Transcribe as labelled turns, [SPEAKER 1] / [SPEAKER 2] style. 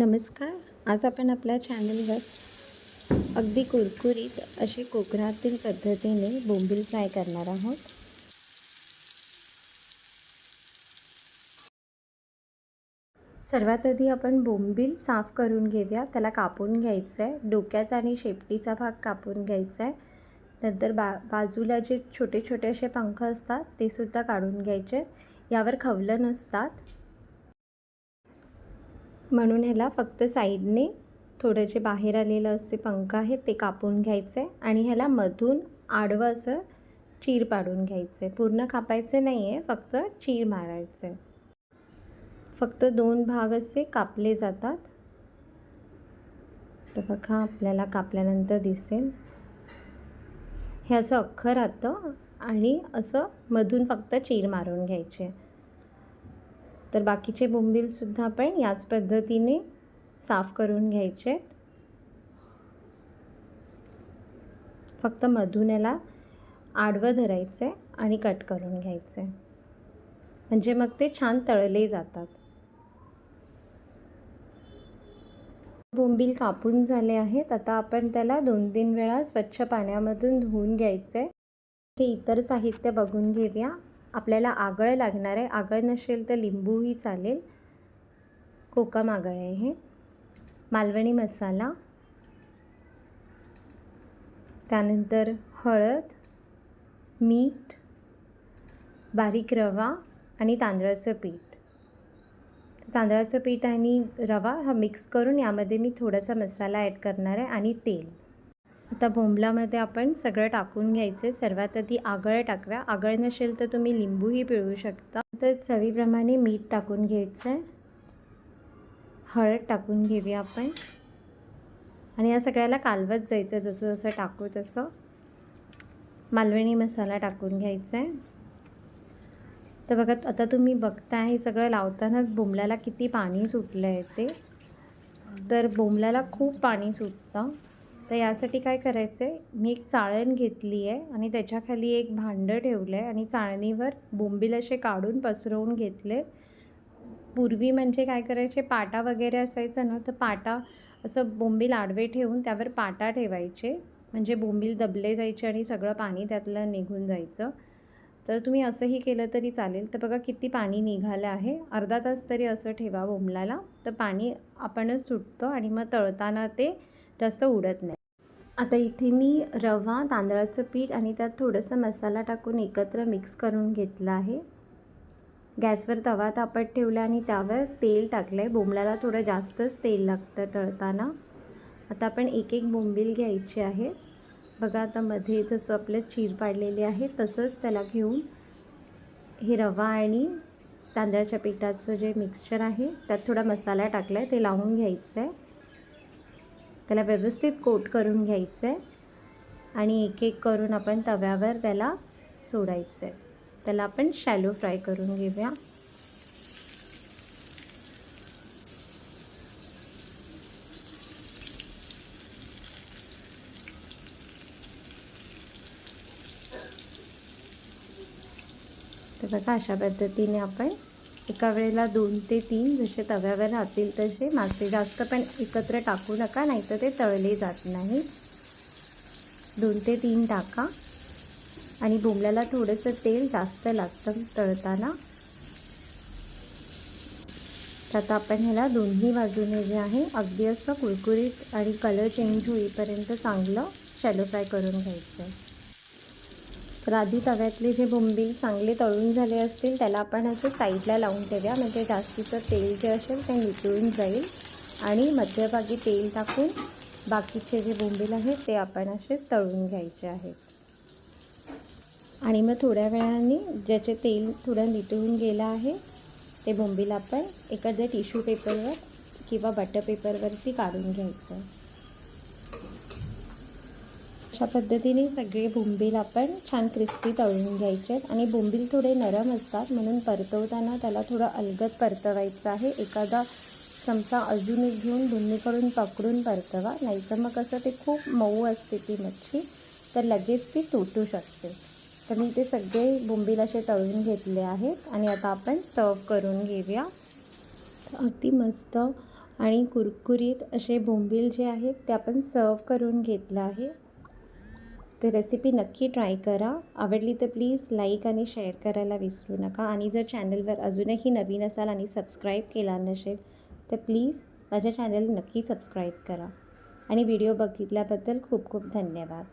[SPEAKER 1] नमस्कार. आज आपण आपल्या चॅनलवर अगदी कुरकुरीत असे कोकणातील पद्धतीने बोंबील फ्राय करणार आहोत. सर्वात आधी आपण बोंबील साफ करून घेऊया. त्याला कापून घ्यायचं आहे डोक्याचा आणि शेपटीचा भाग कापून घ्यायचा आहे नंतर बा बाजूला जे छोटे छोटे असे पंख असतात ते सुद्धा काढून घ्यायचे. यावर खवलं नसतात. म्हणून ह्याला फक्त साईडने थोडं जे बाहेर आलेलं असे पंख आहेत ते कापून घ्यायचे आणि ह्याला मधून आडवं असं चीर पाडून घ्यायचे. पूर्ण कापायचे नाही आहे फक्त चीर मारायचे. फक्त दोन भाग असे कापले जातात. तर बघा आपल्याला कापल्यानंतर दिसेल. हे असं अख्खं राहतं आणि असं मधून फक्त चीर मारून घ्यायचे. तर बाकीचे बोंबीलसुद्धा आपण याच पद्धतीने साफ करून घ्यायचे. फक्त मधून याला आडवं धरायचं आहे आणि कट करून घ्यायचं. आहे म्हणजे मग ते छान तळले जातात. बोंबील कापून झाले आहेत. आता आपण त्याला दोन तीन वेळा स्वच्छ पाण्यामधून धुवून घ्यायचं. आहे ते इतर साहित्य बघून घेऊया. आपल्याला आगळ लागणार आहे. आगळ नसेल तर लिंबूही चालेल. कोकम आगळ आहे हे. मालवणी मसाला. त्यानंतर हळद मीठ बारीक रवा आणि तांदळाचं पीठ. तांदळाचं पीठ आणि रवा हा मिक्स करून यामध्ये मी थोडासा मसाला ॲड करणार आहे आणि तेल. आता भोंबलामध्ये आपण सगळं टाकून घ्यायचं. सर्वात आधी आगळ टाकव्या आगळ नसेल तर तुम्ही लिंबूही पिळू शकता. तर चवीप्रमाणे मीठ टाकून घ्यायचं आहे हळद टाकून घेऊया आपण. आणि या सगळ्याला कालवत जायचं जसं जसं टाकू तसं. मालवणी मसाला टाकून घ्यायचा आहे तर बघा आता तुम्ही बघताय हे सगळं लावतानाच बोंबल्याला किती पाणी सुटलं आहे ते. तर बोंबल्याला खूप पाणी सुटतं. तर यासाठी काय करायचं आहे मी एक चाळण घेतली आहे आणि त्याच्याखाली एक भांडं ठेवलं आहे आणि चाळणीवर बोंबील असे काढून पसरवून घेतले पूर्वी म्हणजे काय करायचे? पाटा वगैरे असायचं ना तर पाटा असं बोंबील आडवे ठेवून त्यावर पाटा ठेवायचे. म्हणजे बोंबील दबले जायचे आणि सगळं पाणी त्यातलं निघून जायचं. तर तुम्ही असंही केलं तरी चालेल. तर बघा किती पाणी निघालं आहे. अर्धा तास तरी असं ठेवा बोंबलाला. तर पाणी आपणच सुटतं आणि मग तळताना ते जास्त उडत नाही. आता इथे मी रवा तांदळाचं पीठ आणि त्यात थोडंसं मसाला टाकून एकत्र मिक्स करून घेतलं आहे. गॅसवर तवा तापत ठेवला आणि त्यावर तेल टाकलं आहे बोंबल्याला थोडं जास्तच तेल लागतं तळताना. आता आपण एक एक बोंबील घ्यायची आहे. बघा आता मध्ये जसं आपलं चीर पाडलेली आहे तसंच त्याला घेऊन हे रवा आणि तांदळाच्या पिठाचं जे मिक्सचर आहे त्यात थोडा मसाला टाकला आहे ते लावून घ्यायचं आहे त्याला व्यवस्थित कोट करून घ्यायचं आहे आणि एक एक करून आपण तव्यावर त्याला सोडायचं आहे त्याला आपण शॅलो फ्राय करून घेऊया. तर बघा अशा पद्धतीने आपण एका वेळेला दोन ते तीन जसे तव्यावर राहतील तसे मासे जास्त पण एकत्र टाकू नका नाहीतर ते तळले जात नाही. दोन ते तीन टाका. आणि बोंबल्याला थोडंसं तेल जास्त लागतं तळताना. तर आता आपण ह्याला दोन्ही बाजूने जे आहे अगदी असं कुरकुरीत आणि कलर चेंज होईपर्यंत चांगलं शॅलो फ्राय करून घ्यायचं. आहे तर आधी तव्यातले जे बोंबील चांगले तळून झाले असतील त्याला आपण असं साईडला लावून ठेवूया. म्हणजे जास्तीचं तेल जे असेल ते नितळून जाईल. आणि मध्यभागी तेल टाकून बाकीचे जे बोंबील आहेत ते आपण असेच तळून घ्यायचे आहेत. आणि मग थोड्या वेळाने ज्याचे तेल थोडं नितळून गेलं आहे ते बोंबील आपण एखाद्या टिश्यू पेपरवर किंवा बटर पेपरवरती काढून घ्यायचं. अशा पद्धतीने सगळे बोंबील आपण छान क्रिस्पी तळून घ्यायचे आहेत. आणि बोंबील थोडे नरम असतात म्हणून परतवताना त्याला थोडं अलगद परतवायचं आहे. एखादा चमचा अजून एक घेऊन दोन्हीकडून पकडून परतवा. नाहीतर मग कसं ते खूप मऊ असते ती मच्छी तर लगेच ती तुटू शकते. तर मी ते सगळे बोंबील असे तळून घेतले आहेत आणि आता आपण सर्व करून घेऊया. अगदी मस्त आणि कुरकुरीत असे बोंबील जे आहेत ते आपण सर्व करून घेतलं आहे. तर रेसिपी नक्की ट्राय करा. आवडली तर प्लीज लाईक आणि शेअर करायला विसरू नका. आणि जर चॅनलवर अजूनही नवीन असाल आणि सबस्क्राईब केला नसेल तर प्लीज माझ्या चॅनल नक्की सबस्क्राईब करा. आणि व्हिडिओ बघितल्याबद्दल खूप खूप धन्यवाद.